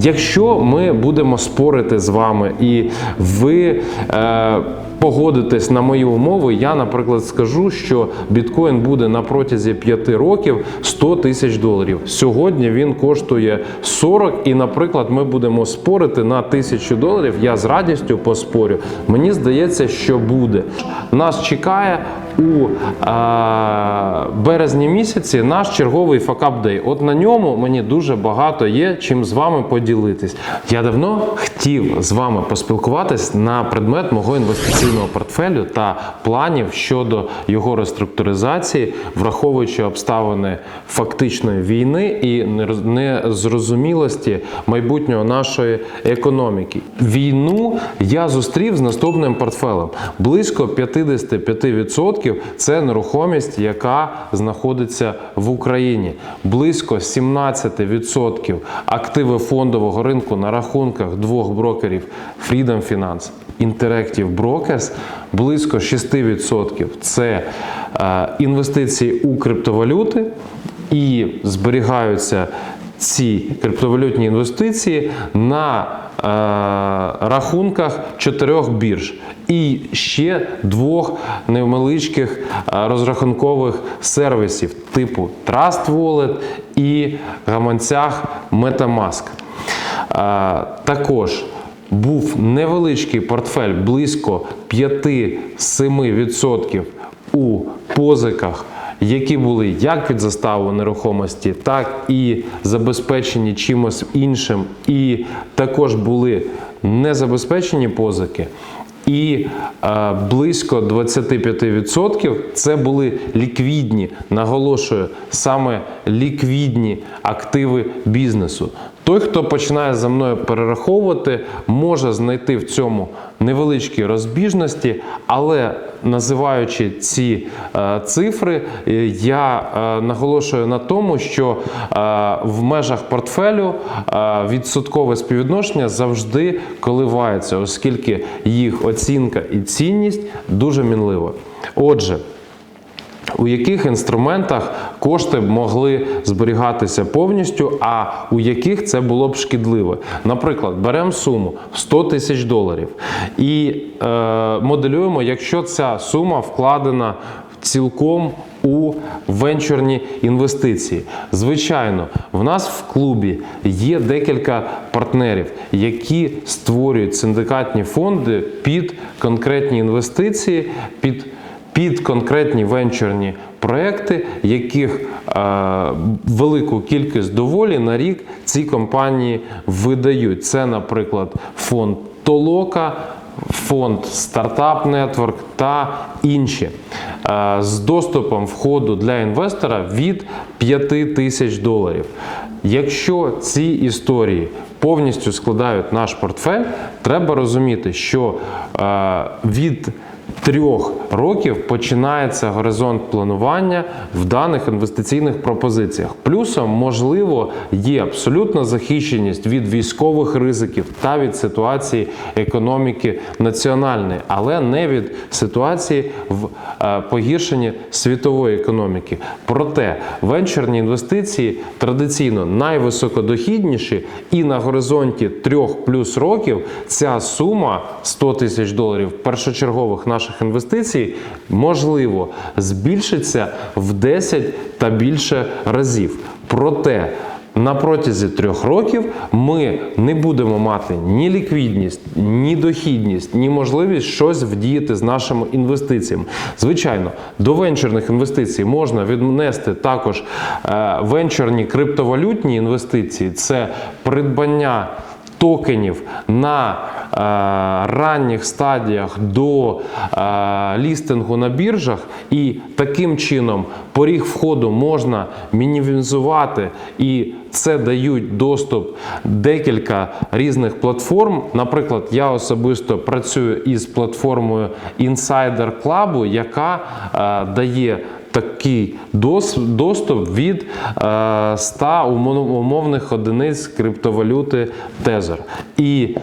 Якщо ми будемо спорити з вами і ви е, погодитесь на мої умови, я, наприклад, скажу, що біткоін буде на протязі 5 років 100 тисяч доларів. Сьогодні він коштує 40, і, наприклад, ми будемо спорити на тисячу доларів. Я з радістю поспорю. Мені здається, що буде. Нас чекає у березні місяці наш черговий факап-дей. От на ньому мені дуже багато є чим з вами поділитись. Я давно хотів з вами поспілкуватись на предмет мого інвестиційного портфелю та планів щодо його реструктуризації, враховуючи обставини фактичної війни і незрозумілості майбутнього нашої економіки. Війну я зустрів з наступним портфелем. Близько 55% це нерухомість, яка знаходиться в Україні. Близько 17% активи фондового ринку на рахунках двох брокерів Freedom Finance, Interactive Brokers, близько 6% це е, інвестиції у криптовалюти. І зберігаються ці криптовалютні інвестиції на рахунках чотирьох бірж і ще двох невеличких е, розрахункових сервісів типу Trust Wallet і гаманцях MetaMask. Е, також був невеличкий портфель близько 5-7% у позиках які були як від заставу нерухомості, так і забезпечені чимось іншим, і також були незабезпечені позики. І е, близько 25% це були ліквідні, наголошую, саме ліквідні активи бізнесу. Той, хто починає за мною перераховувати, може знайти в цьому невеличкі розбіжності, але називаючи ці е, цифри, е, я е, наголошую на тому, що е, в межах портфелю е, відсоткове співвідношення завжди коливається, оскільки їх оцінка і цінність дуже мінлива. Отже, у яких інструментах кошти могли зберігатися повністю, а у яких це було б шкідливо. Наприклад, беремо суму в 100 тисяч доларів і е, моделюємо, якщо ця сума вкладена цілком у венчурні інвестиції. Звичайно, в нас в клубі є декілька партнерів, які створюють синдикатні фонди під конкретні інвестиції, під під конкретні венчурні проекти, яких е, велику кількість доволі на рік ці компанії видають. Це, наприклад, фонд Толока. Фонд Startup Network та інші Е, з доступом входу для інвестора від 5 тисяч доларів. Якщо ці історії повністю складають наш портфель, треба розуміти, що е, від трьох років починається горизонт планування в даних інвестиційних пропозиціях. Плюсом, можливо, є абсолютна захищеність від військових ризиків та від ситуації економіки національної, але не від ситуації в е, погіршенні світової економіки. Проте венчурні інвестиції традиційно найвисокодохідніші, і на горизонті трьох плюс років ця сума 100 тисяч доларів першочергових наших інвестицій можливо збільшиться в 10 та більше разів. Проте на протязі трьох років ми не будемо мати ні ліквідність, ні дохідність, ні можливість щось вдіяти з нашими інвестиціями. Звичайно, до венчурних інвестицій можна віднести також е, венчурні криптовалютні інвестиції, це придбання токенів на е, ранніх стадіях до е, лістингу на біржах, і таким чином поріг входу можна мінімізувати, і це дають доступ декілька різних платформ. Наприклад, я особисто працюю із платформою Insider Club, яка е, дає такий дос- доступ від е, 100 умов- умовних одиниць криптовалюти Тезер. І е,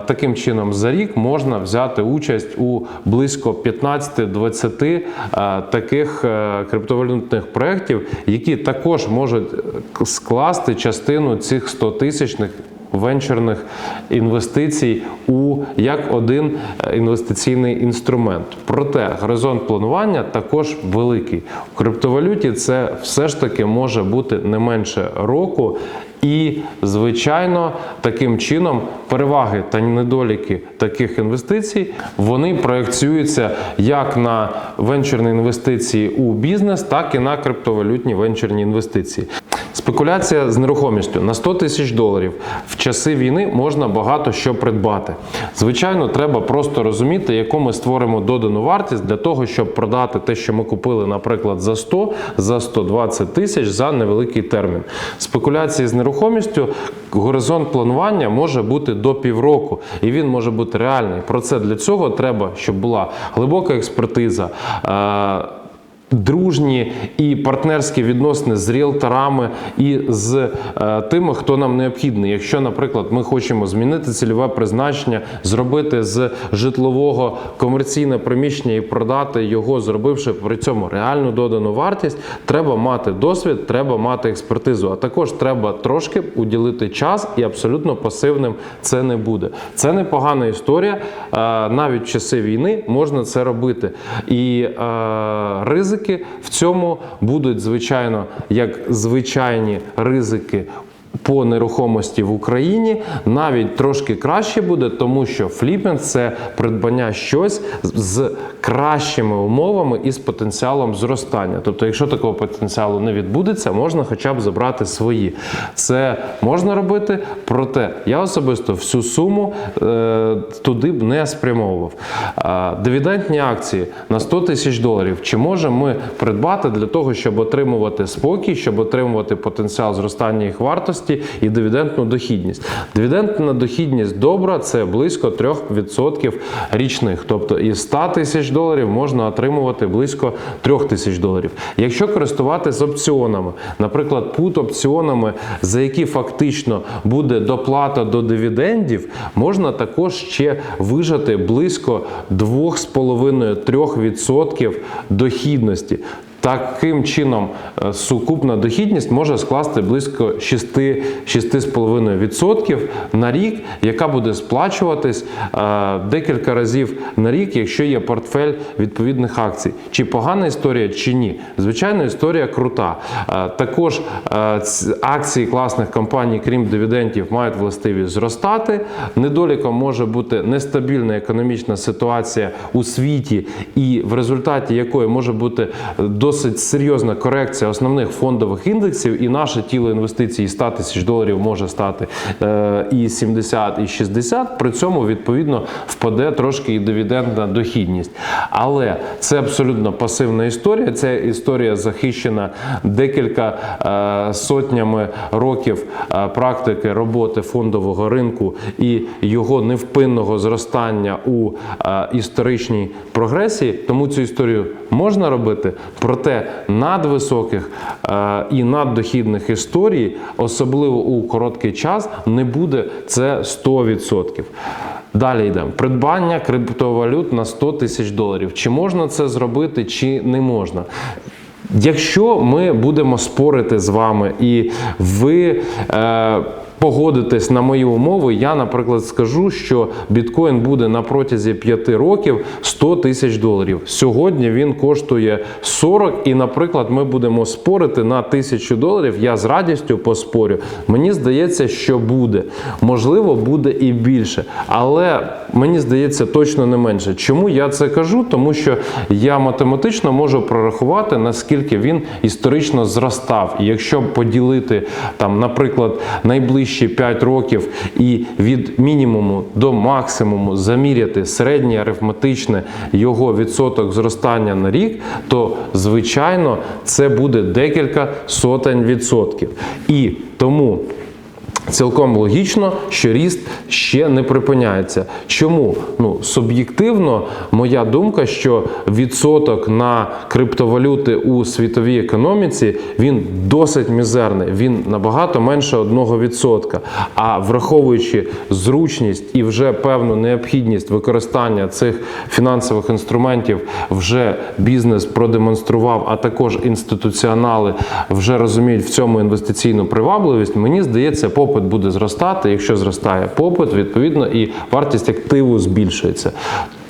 таким чином за рік можна взяти участь у близько 15-20 е, таких е, криптовалютних проєктів, які також можуть е, скласти частину цих 100 тисячних венчурних інвестицій у як один е, інвестиційний інструмент. Проте горизонт планування також великий. У криптовалюті це все ж таки може бути не менше року. І, звичайно, таким чином переваги та недоліки таких інвестицій вони проєкціюються як на венчурні інвестиції у бізнес, так і на криптовалютні венчурні інвестиції. Спекуляція з нерухомістю на 100 тисяч доларів в часи війни можна багато що придбати. Звичайно, треба просто розуміти, яку ми створимо додану вартість для того, щоб продати те, що ми купили, наприклад, за 100, за 120 тисяч за невеликий термін. Спекуляції з нерухомістю горизонт планування може бути до півроку, і він може бути реальний. Про це для цього треба, щоб була глибока експертиза. Дружні і партнерські відносини з ріелторами і з е, тими, хто нам необхідний. Якщо, наприклад, ми хочемо змінити цільове призначення, зробити з житлового комерційне приміщення і продати його, зробивши при цьому реальну додану вартість, треба мати досвід, треба мати експертизу. А також треба трошки уділити час, і абсолютно пасивним це не буде. Це непогана історія. Е, Навіть в часи війни можна це робити. І е, ризики в цьому будуть, звичайно, як звичайні ризики. По нерухомості в Україні навіть трошки краще буде, тому що фліпінг – це придбання щось з кращими умовами і з потенціалом зростання. Тобто, якщо такого потенціалу не відбудеться, можна хоча б забрати свої. Це можна робити, проте я особисто всю суму е, туди б не спрямовував. А, дивідендні акції на 100 тисяч доларів. Чи можемо ми придбати для того, щоб отримувати спокій, щоб отримувати потенціал зростання їх вартості і дивідендну дохідність? Дивідендна дохідність добра це близько 3% річних. Тобто із 100 тисяч доларів можна отримувати близько 3 тисяч доларів. Якщо користуватися опціонами, наприклад, пут опціонами, за які фактично буде доплата до дивідендів, можна також ще вижати близько 2,5-3% дохідності. Таким чином, е, сукупна дохідність може скласти близько 6-6,5% на рік, яка буде сплачуватись е, декілька разів на рік, якщо є портфель відповідних акцій. Чи погана історія, чи ні? Звичайно, історія крута. Е, Також акції класних компаній, крім дивідендів, мають властивість зростати. Недоліком може бути нестабільна економічна ситуація у світі, і в результаті якої може бути досить серйозна корекція основних фондових індексів, і наше тіло інвестицій 100 тисяч доларів може стати е, і 70, і 60. При цьому відповідно впаде трошки і дивідендна дохідність. Але це абсолютно пасивна історія. Ця історія захищена декілька е, сотнями років е, практики роботи фондового ринку і його невпинного зростання у історичній прогресії. Тому цю історію можна робити, проте надвисоких е, і наддохідних історій, особливо у короткий час, не буде це 100%. Далі йдемо. Придбання криптовалют на 100 тисяч доларів. Чи можна це зробити, чи не можна? Якщо ми будемо спорити з вами і ви е, погодитесь на мої умови, я, наприклад, скажу, що біткоін буде на протязі 5 років 100 тисяч доларів. Сьогодні він коштує 40, і, наприклад, ми будемо спорити на тисячу доларів. Я з радістю поспорю. Мені здається, що буде. Можливо, буде і більше. Але мені здається, точно не менше. Чому я це кажу? Тому що я математично можу прорахувати, наскільки він історично зростав. І якщо поділити там, наприклад, найближчі 5 років і від мінімуму до максимуму заміряти середнє арифметичне його відсоток зростання на рік, то звичайно це буде декілька сотень відсотків. І тому. Цілком логічно, що ріст ще не припиняється. Чому? ну, суб'єктивно, моя думка, що відсоток на криптовалюти у світовій економіці він досить мізерний. Він набагато менше 1%. А враховуючи зручність і вже певну необхідність використання цих фінансових інструментів, вже бізнес продемонстрував, а також інституціонали вже розуміють в цьому інвестиційну привабливість. Мені здається, попит буде зростати. Якщо зростає попит, відповідно і вартість активу збільшується.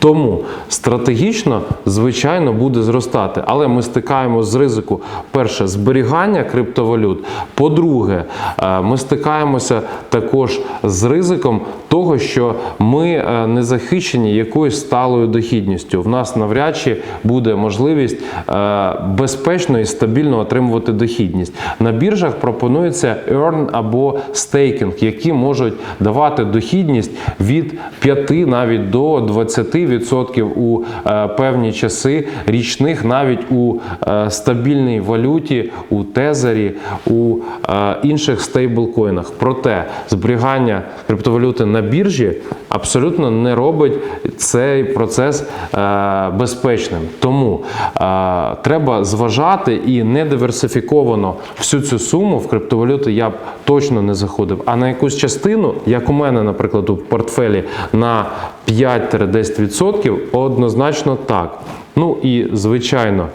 Тому стратегічно, звичайно, буде зростати, але ми стикаємо з ризику перше зберігання криптовалют. По-друге, е, ми стикаємося також з ризиком того, що ми е, не захищені якоюсь сталою дохідністю. В нас навряд чи буде можливість е, безпечно і стабільно отримувати дохідність. На біржах пропонується earn або staking, які можуть давати дохідність від 5 навіть до 20% у е, певні часи річних, навіть у е, стабільній валюті, у тезері, у е, інших стейблкоїнах. Проте зберігання криптовалюти на біржі абсолютно не робить цей процес е, безпечним. Тому е, треба зважати і не диверсифіковано всю цю суму в криптовалюти я б точно не заходив. А на якусь частину, як у мене, наприклад, у портфелі на 5-10%, однозначно так. Ну і звичайно,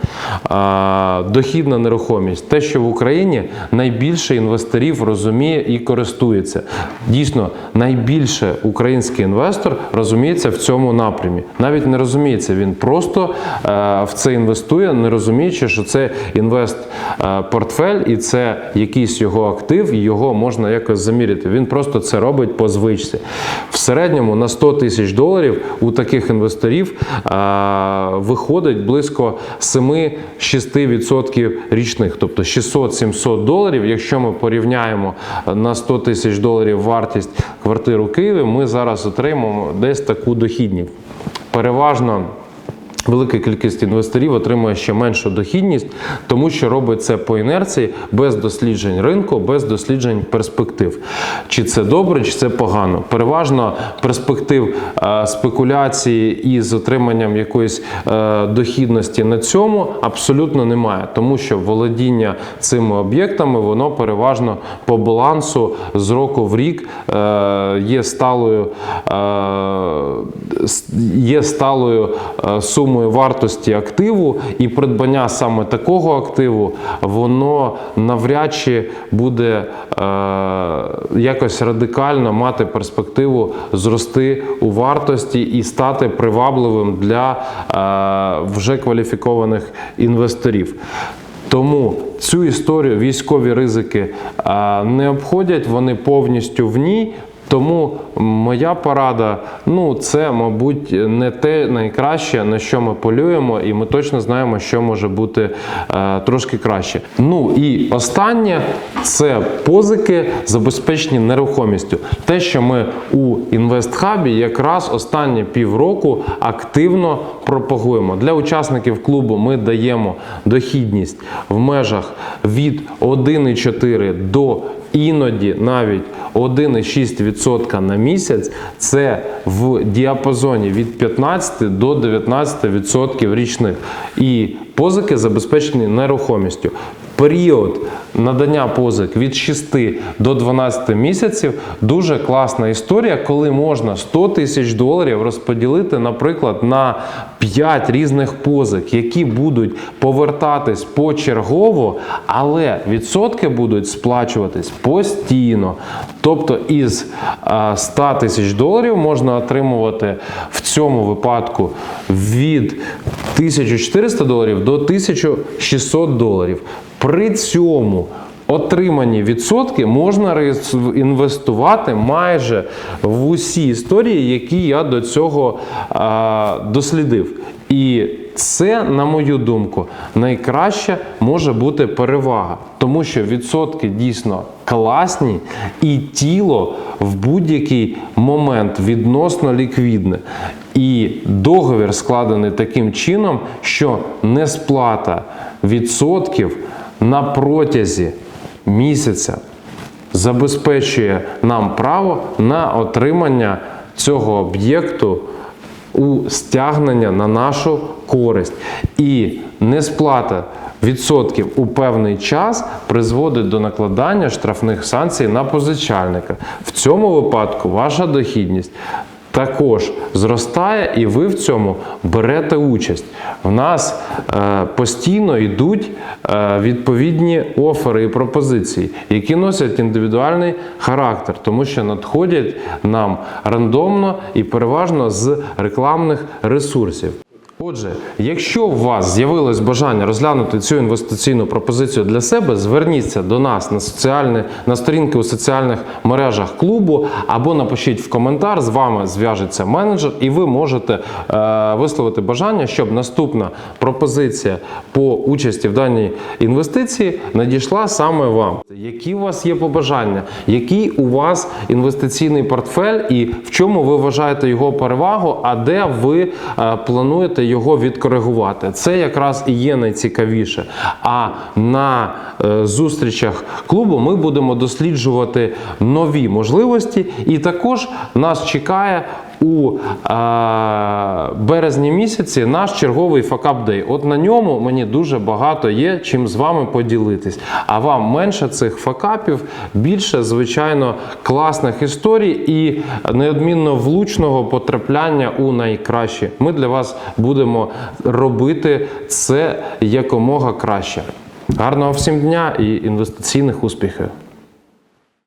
дохідна нерухомість. Те, що в Україні найбільше інвесторів розуміє і користується. Дійсно, найбільше український інвестор розуміється в цьому напрямі. Навіть не розуміється, він просто е, в це інвестує, не розуміючи, що це інвест е, і це якийсь його актив, і його можна якось заміряти. Він просто це робить по звичці. В середньому на 100 тисяч доларів у таких інвесторів е, виходить близько 7-6% річних, тобто 600-700 доларів. Якщо ми порівняємо на 100 тисяч доларів вартість квартир у Києві, ми зараз отримаємо десь таку дохідність. Переважно. Велика кількість інвесторів отримує ще меншу дохідність, тому що робить це по інерції без досліджень ринку, без досліджень перспектив. Чи це добре, чи це погано. Переважно перспектив е, спекуляції і з отриманням якоїсь е, дохідності на цьому абсолютно немає, тому що володіння цими об'єктами воно переважно по балансу з року в рік е, є сталою, є сталою е, сумою вартості активу, і придбання саме такого активу, воно навряд чи буде е, якось радикально мати перспективу зрости у вартості і стати привабливим для е, вже кваліфікованих інвесторів. Тому цю історію військові ризики е, не обходять, вони повністю в ній. Тому моя порада, ну це, мабуть, не те найкраще, на що ми полюємо, і ми точно знаємо, що може бути е, трошки краще. Ну і останнє це позики, забезпечені нерухомістю. Те, що ми у інвестхабі якраз останні півроку активно пропагуємо. Для учасників клубу ми даємо дохідність в межах від 1,4 до іноді навіть 1,6% на місяць це в діапазоні від 15 до 19% річних. І позики забезпечені нерухомістю. Період надання позик від 6 до 12 місяців дуже класна історія, коли можна 100 тисяч доларів розподілити, наприклад, на 5 різних позик, які будуть повертатись почергово, але відсотки будуть сплачуватись постійно. Тобто із 100 тисяч доларів можна отримувати в цьому випадку від 1400 доларів до 1600 доларів. При цьому отримані відсотки можна інвестувати майже в усі історії, які я до цього дослідив. І це, на мою думку, найкраща може бути перевага, тому що відсотки дійсно класні, і тіло в будь-який момент відносно ліквідне. І договір складений таким чином, що несплата відсотків на протязі місяця забезпечує нам право на отримання цього об'єкту у стягнення на нашу користь. І несплата відсотків у певний час призводить до накладання штрафних санкцій на позичальника. В цьому випадку ваша дохідність також зростає, і ви в цьому берете участь. В нас е, постійно йдуть е, відповідні офери і пропозиції, які носять індивідуальний характер, тому що надходять нам рандомно і переважно з рекламних ресурсів. Отже, якщо у вас з'явилось бажання розглянути цю інвестиційну пропозицію для себе, зверніться до нас на соціальні на сторінки у соціальних мережах клубу або напишіть в коментар. З вами зв'яжеться менеджер, і ви можете е, висловити бажання, щоб наступна пропозиція по участі в даній інвестиції надійшла саме вам. Які у вас є побажання? Який у вас інвестиційний портфель, і в чому ви вважаєте його перевагу, а де ви е, плануєте його відкоригувати? Це якраз і є найцікавіше. А на е, зустрічах клубу ми будемо досліджувати нові можливості, і також нас чекає. У березні місяці наш черговий факап дей. От на ньому мені дуже багато є чим з вами поділитись. А вам менше цих факапів, більше, звичайно, класних історій і неодмінно влучного потрапляння у найкраще. Ми для вас будемо робити це якомога краще. Гарного всім дня і інвестиційних успіхів!